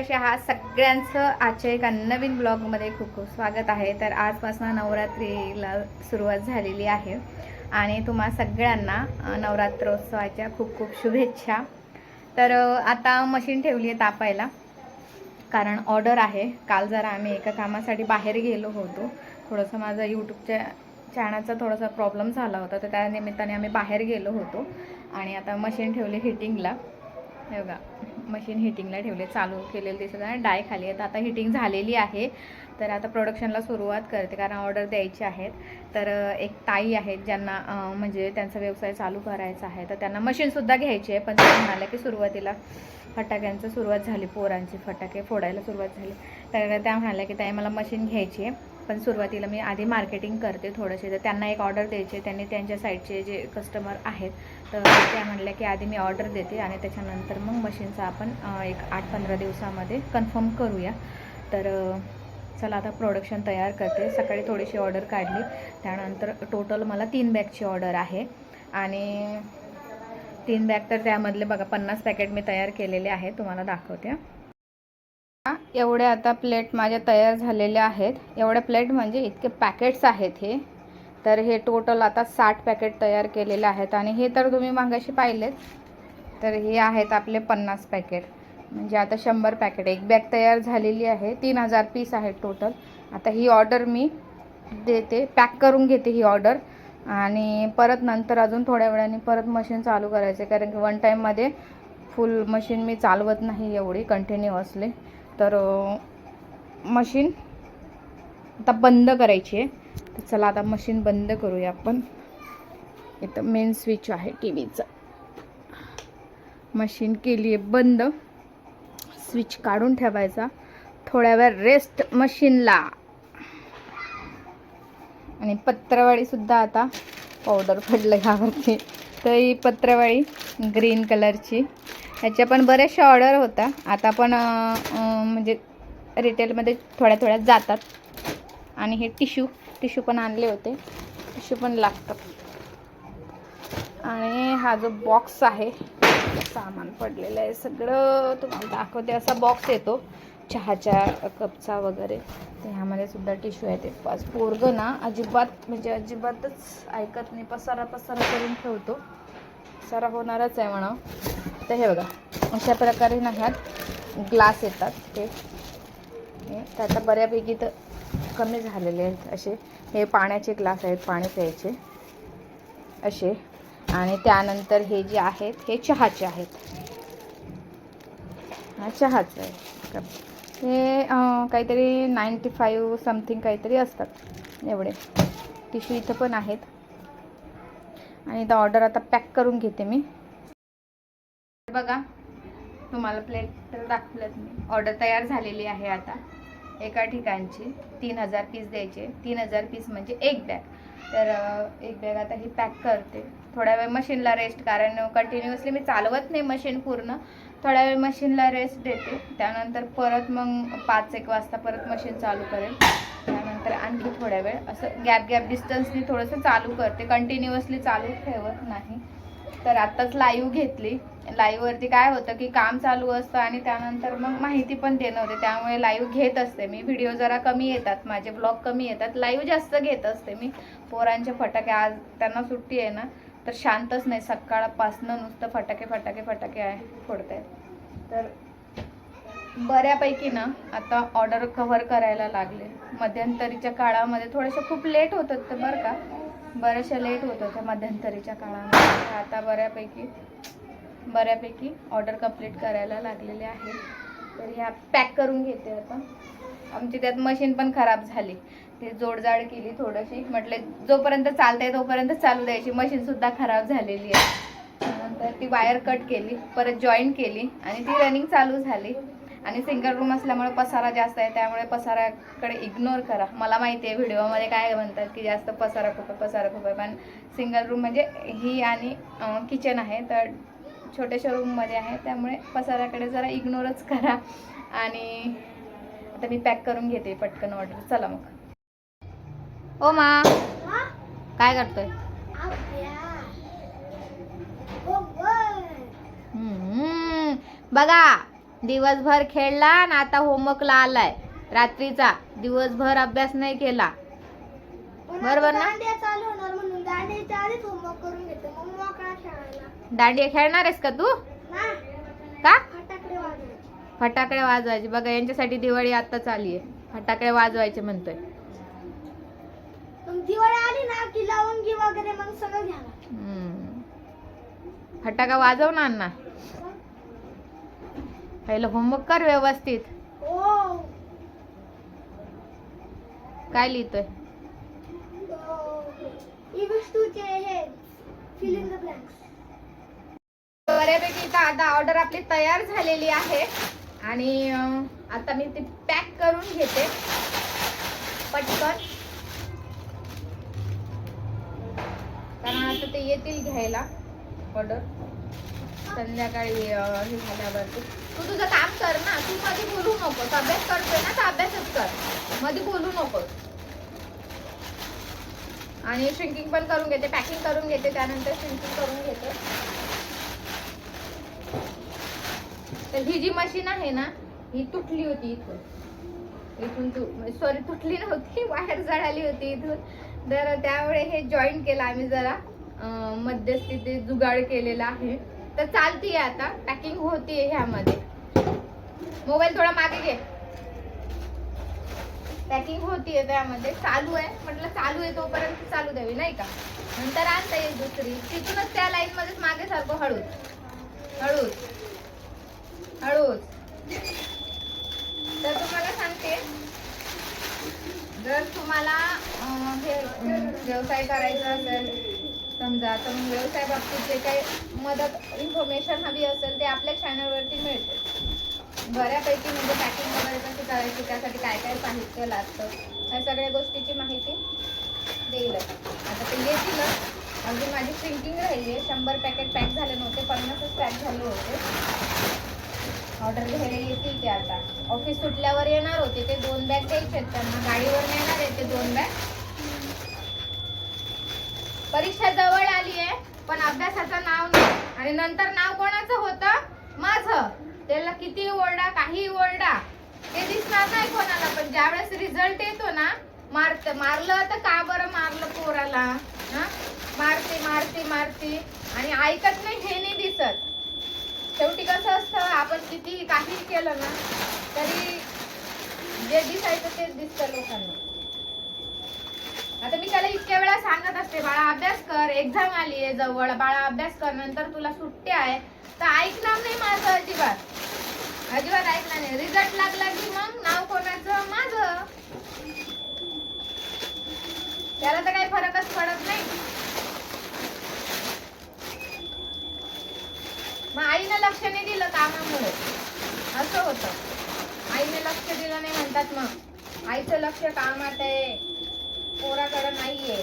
अशा हा सगळ्यांचं आजच्या एका नवीन ब्लॉगमध्ये खूप खूप स्वागत आहे. तर आजपासून नवरात्रीला सुरुवात झालेली आहे. आणि तुम्हा सगळ्यांना नवरात्रोत्सवाच्या खूप खूप शुभेच्छा. तर आता मशीन ठेवली आहे तापायला कारण ऑर्डर आहे. काल जरा आम्ही एका कामासाठी बाहेर गेलो होतो. थोडंसं माझं यूट्यूबच्या चॅनलचा थोडासा प्रॉब्लेम झाला होता तर त्या निमित्ताने आम्ही बाहेर गेलो होतो. आणि आता मशीन ठेवली हिटिंगला. हे बघा. मशीन हिटिंगला ठेवले चालू केलेलं दिसत आहे. डाय खाली आहेत आता हिटिंग झालेली आहे. तर आता प्रोडक्शनला सुरुवात करते कारण ऑर्डर द्यायची आहेत. तर एक ताई आहेत ज्यांना म्हणजे त्यांचा व्यवसाय चालू करायचा आहे. तर त्यांना मशीनसुद्धा घ्यायची आहे. पण ते म्हणाल्या की सुरुवातीला फटाक्यांचं सुरुवात झाली पोरांची फटाके फोडायला सुरुवात झाली. तर त्या म्हणाल्या की ताई मला मशीन घ्यायची आहे. पण सुरुवातीला मी आधी मार्केटिंग करते थोडंसे तर त्यांना एक ऑर्डर द्यायची त्यांनी त्यांच्या साईडचे जे कस्टमर आहेत तर त्या म्हणल्या की आधी मी ऑर्डर देते आणि त्याच्यानंतर मग मशीनचा आपण एक आठ पंधरा दिवसामध्ये कन्फर्म करूया. तर चला आता प्रोडक्शन तयार करते. सकाळी थोडीशी ऑर्डर काढली. त्यानंतर टोटल मला तीन बॅगची ऑर्डर आहे. आणि तीन बॅग तर त्यामधले बघा पन्नास पॅकेट मी तयार केलेले आहे तुम्हाला दाखवते. हा. एवढ्या आता प्लेट माझ्या तयार झालेल्या आहेत. एवढ्या प्लेट म्हणजे इतके पॅकेट्स आहेत हे. तर हे टोटल आता साठ पॅकेट तयार केलेले आहेत. आणि हे तर तुम्ही मागाशी पाहिलेत. तर हे आहेत आपले पन्नास पॅकेट म्हणजे आता शंभर पॅकेट एक बॅग तयार झालेली आहे. तीन हजार पीस आहेत टोटल आता ही ऑर्डर मी देते. पॅक करून घेते ही ऑर्डर आणि परत नंतर अजून थोड्या वेळाने परत मशीन चालू करायचे. कारण की वन टाईममध्ये फुल मशीन मी चालवत नाही एवढी कंटिन्युअसली तर मशीन आता बंद करायची आहे. चला आता मशीन बंद करूया आपण. इथं मेन स्विच आहे टी व्हीचा मशीन केली आहे बंद. स्विच काढून ठेवायचा. थोड्या वेळ रेस्ट मशीनला. आणि पत्रावळीसुद्धा आता पावडर पडलं ह्यावरती तर ही पत्रावळी ग्रीन कलरची ह्याच्या पण बऱ्याचशा ऑर्डर होता. आता पण म्हणजे रिटेलमध्ये थोड्या थोड्या जातात. आणि हे टिश्यू टिश्यू पण आणले होते. टिश्यू पण लागतात. आणि हा जो बॉक्स आहे सामान पडलेलं आहे सगळं. तुम्हाला दाखवते असा बॉक्स येतो. चहाच्या कपचा वगैरे. तर ह्यामध्ये सुद्धा टिश्यू आहे ते पाच पोरगं ना अजिबात म्हणजे अजिबातच ऐकत नाही. पसारा पसारा करून ठेवतो. पसारा होणारच आहे म्हणा. तर हे बघा अशा प्रकारे ना ह्यात ग्लास येतात. ते हे आता बऱ्यापैकी तर कमी झालेले आहेत. असे हे पाण्याचे ग्लास आहेत पाणी प्यायचे. असे. आणि त्यानंतर हे जे आहेत हे चहाचे आहेत. हा चहाचं आहे कप. हे काहीतरी नाईंटी फाईव्ह समथिंग काहीतरी असतात. एवढे. टिश्यू इथं पण आहेत. आणि इथं ऑर्डर आता पॅक करून घेते मी. बघा. तुम्हाला प्लेट तर दाखवलं मी. ऑर्डर तयार झालेली आहे आता. एका ठिकाणची तीन हजार पीस द्यायचे. तीन हजार पीस म्हणजे एक बॅग तर एक बॅग आता ही पॅक करते. थोड्या वेळ मशीनला रेस्ट कारण कंटिन्युअसली मी चालवत नाही मशीन पूर्ण. थोड्या वेळ मशीनला रेस्ट देते. त्यानंतर परत मग पाच एक वाजता परत मशीन चालू करेल त्यानंतर आणखी थोड्या वेळ असं गॅप गॅप डिस्टन्सनी थोडंसं चालू करते. कंटिन्युअसली चालू ठेवत नाही. तर आत्ताच लाईव्ह घेतली. लाईव्हवरती काय होतं की काम चालू असतं आणि त्यानंतर मग माहिती पण देणं होते. त्यामुळे लाईव्ह घेत असते मी. व्हिडिओ जरा कमी येतात. माझे ब्लॉग कमी येतात. लाईव्ह जास्त घेत असते मी. पोरांचे फटाके आज त्यांना सुट्टी आहे ना तर शांतच नाही. सकाळपासनं नुसतं फटाके फटाके फटाके आहे फोडत आहेत तर बऱ्यापैकी ना आता ऑर्डर कव्हर करायला लागले. मध्यंतरीच्या काळामध्ये थोडंसं खूप लेट होतात ते बरं का. बऱ्याचशा लेट होत होत्या मध्यंतरीच्या काळामध्ये. आता बऱ्यापैकी बऱ्यापैकी ऑर्डर कंप्लीट करायला लागलेले आहे तर ह्या पॅक करून घेते आता आमची त्यात मशीन पण खराब झाली. ते जोडजाड केली थोडीशी. म्हटले जोपर्यंत चालते तोपर्यंत चालू द्यायची मशीन सुद्धा खराब झालेली आहे. नंतर ती वायर कट केली. परत जॉईन केली. आणि ती रनिंग चालू झाली. आणि सिंगल रूम असल्यामुळे पसारा जास्त आहे त्यामुळे पसाराकडे इग्नोर करा. मला माहिती आहे व्हिडिओमध्ये काय म्हणतात की जास्त पसारा खूप आहे पसारा खूप आहे. पण सिंगल रूम म्हणजे ही आणि किचन आहे तर छोट्याशा रूममध्ये आहे त्यामुळे पसाराकडे जरा इग्नोरच करा. आणि आता मी पॅक करून घेते पटकन ऑर्डर चला मग. ओ मा काय करतोय? हम्म, बघा. दिवसभर खेळला आणि आता होमवर्कला आलाय. रात्रीचा दिवसभर अभ्यास नाही केला. बरोबर आता ना? दांडिया खेळणार आहेस का तू? का? फटाकडे वाजवायचे. बघा यांच्यासाठी दिवाळी आत्ताच आली आहे. फटाकडे वाजवायचे म्हणतोय. दिवाळी आली ना की लवंगी वगैरे मग सगळं घ्यायला हम्म. फटाका वाजव ना? पहिलं होमवर्क कर व्यवस्थित. काय लिहितोय? बऱ्यापैकी इथं आता ऑर्डर आपली तयार झालेली आहे. आणि आता मी ती पॅक करून घेते. पटकन. कारण आता ते येतील घ्यायला. ऑर्डर संध्याकाळी हे झाल्यावरती. तू तुझं काम कर ना. तू मध्ये बोलू नकोस अभ्यास करतोय ना तर अभ्यासच कर. मध्ये बोलू नकोस आणि श्रिंकिंग पण करून घेते पॅकिंग करून घेते त्यानंतर श्रिंकिंग करून घेते. तर ही जी मशीन आहे ना ही तुटली होती इथून. इथून तू म्हणजे सॉरी तुटली नव्हती बाहेर जळाली होती इथून. तर त्यामुळे हे जॉईन केलं आम्ही जरा. अं, मध्यस्थी ते जुगाड केलेला आहे. तर चालतीये आता. पॅकिंग होतीये ह्यामध्ये. मोबाईल थोडा मागे घे. पॅकिंग होतीये त्यामध्ये चालू आहे. म्हटलं चालू आहे तोपर्यंत चालू द्यावी नाही का? नंतर आणता येईल दुसरी. तिथूनच त्या लाईन मध्येच मागे सारखं हळूच. हळूच. हळूच. तर तुम्हाला सांगते. जर तुम्हाला हे व्यवसाय करायचा असेल समजा. तर मग व्यवसाय बाबतीत जे काही मदत इन्फॉर्मेशन हवी असेल ते आपल्या चॅनलवरती मिळते. बऱ्यापैकी म्हणजे पॅकिंग वगैरे कशी करायची त्यासाठी काय काय साहित्य लागतं या सगळ्या गोष्टीची माहिती देईलच आता ते येतीलच अगदी माझी प्रिंटिंग राहिली आहे शंभर पॅकेट पॅक झाले नव्हते पन्नासच पॅक झाले होते. ऑर्डर घ्यायला येतील ते आता. ऑफिस सुटल्यावर येणार होते. ते दोन बॅग द्यायचे आहेत त्यांना गाडीवर नेणार आहे ते दोन बॅग परीक्षा जवळ आली आहे पण अभ्यासाचं नाव नाही. आणि नंतर नाव कोणाचं होतं? माझं. त्याला किती ओरडा काही ओरडा. ते दिसणार नाही कोणाला पण ज्यावेळेस रिझल्ट येतो ना मारत मारलं तर का बरं मारलं पोराला? हा? मारते मारते मारते. आणि ऐकत नाही हे नाही दिसत. शेवटी कसं असतं आपण किती काही केलं ना तरी जे दिसायचं तेच दिसतं लोकांना. आता मी त्याला इतक्या वेळा सांगत असते बाळा अभ्यास कर एक्झाम आली आहे जवळ बाळा अभ्यास कर नंतर तुला सुट्टी आहे. तर ऐकणार नाही माझं अजिबात. अजिबात ऐकणार नाही. रिझल्ट लागला की मग नाव कोणाचं? माझं. त्याला तर काही फरकच पडत नाही. मग आईनं लक्ष नाही दिलं कामामुळे. असं होतं. आईने लक्ष दिलं नाही म्हणतात मग. आईचं लक्ष कामात आहे. पोराकडं नाहीये.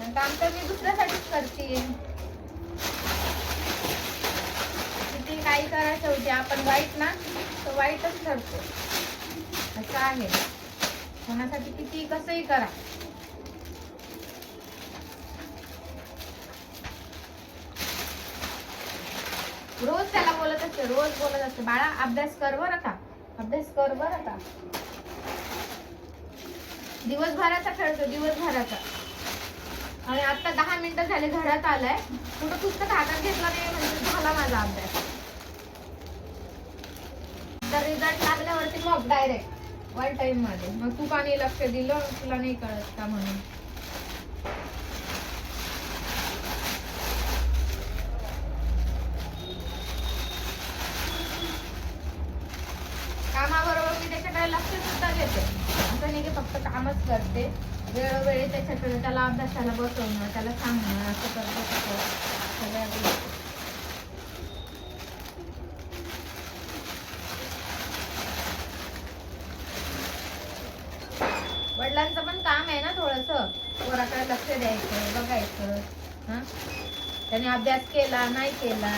आणि काम तर मी दुसऱ्यासाठीच करते. किती काही करायचं होते आपण वाईट ना तर वाईटच ठरतो असं आहे. कोणासाठी किती कसंही करा. रोज त्याला बोलत असते रोज बोलत असते. बाळा अभ्यास कर बरं का? अभ्यास कर बरं का? दिवसभराचा खेळतो दिवसभराचा. आणि आता दहा मिनिटं झाले घरात आलाय. कुठं पुस्तक हातात घेतलं नाही म्हणजे झाला माझा अभ्यास. तर रिझल्ट लागल्यावरती मग डायरेक्ट वन टाइममध्ये. मग तू का नाही लक्ष दिलं? तुला नाही कळत का म्हणून कामाबरोबर मी त्याच्याकडे लक्ष सुद्धा देते असं नाही की फक्त कामच करते. वेळोवेळी त्याच्याकडे त्याला अभ्यासाला बसवणं त्याला सांगणं असं करतो तसं सगळ्या गोष्टी. वडिलांचं पण काम आहे ना थोडस. पोराकडे लक्ष द्यायचं बघायचं हा? त्याने अभ्यास केला नाही केला.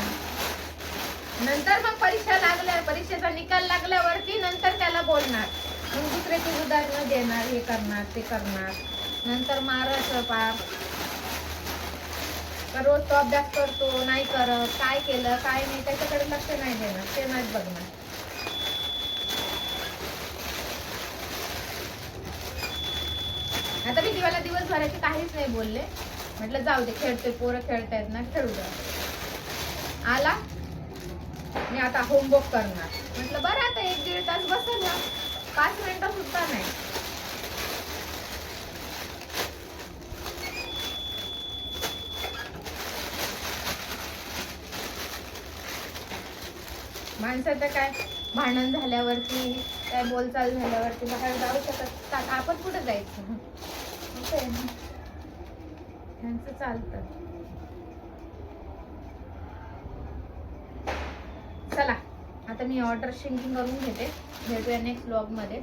नंतर मग परीक्षा लागल्या परीक्षेचा निकाल लागल्यावरती नंतर त्याला बोलणार. मग दुसऱ्याची उदाहरणं देणार हे करणार ते करणार. नंतर मार पार रोज तो अभ्यास करतो नाही करत काय केलं काय नाही त्याच्याकडे लक्ष नाही देणार ते नाही बघणार. आता मी दिवाला दिवसभराचे काहीच नाही बोलले. म्हटलं जाऊ दे खेळते पोरं खेळतायत ना खेळू द्या. आला. मी आता होमवर्क करणार. म्हटलं बरं आता एक दीड तास बसेल ना. पाच मिनिटं सुद्धा नाही. माणसाचं काय भांडण झाल्यावरती काय बोलचाल झाल्यावरती बाहेर जाऊ शकत का- आपण कुठं जायचं? असं आहे ना. त्यांचं चालतं चला आता मी ऑर्डर शिंकिंग करून घेते. भेटूया नेक्स्ट ब्लॉगमध्ये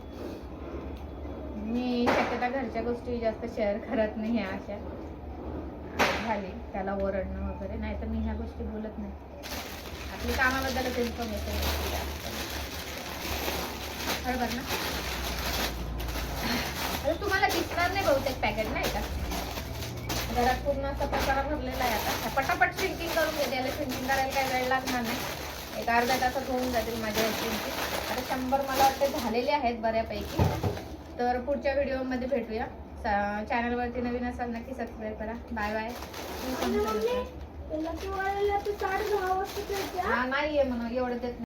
मी शक्यता घरच्या गोष्टी जास्त शेअर करत नाही आहे अशा. झाली त्याला ओरडणं वगैरे. नाही तर मी ह्या गोष्टी बोलत नाही. आपली कामाबद्दलच इन्फॉर्मेशन बरोबर ना? अरे तुम्हाला दिसणार नाही बहुतेक पॅकेट नाही का? घरात पूर्ण असा पसारा भरलेला आहे आता. पटापट शिंकिंग करून घेते. याला शिंकिंग करायला काही वेळ लागणार नाही. एक अर्ध्या तासात होऊन जातील माझ्या शिंकिंग आता शंभर मला वाटते झालेले आहेत बऱ्यापैकी. तर पुढच्या व्हिडिओमध्ये भेटूया. चॅनलवरती नवीन असाल नक्की सबस्क्राईब करा. Bye bye. आणि मम्मी, त्याला किंवा तर साडे दहा वाजता हा नाहीये म्हणून एवढं देत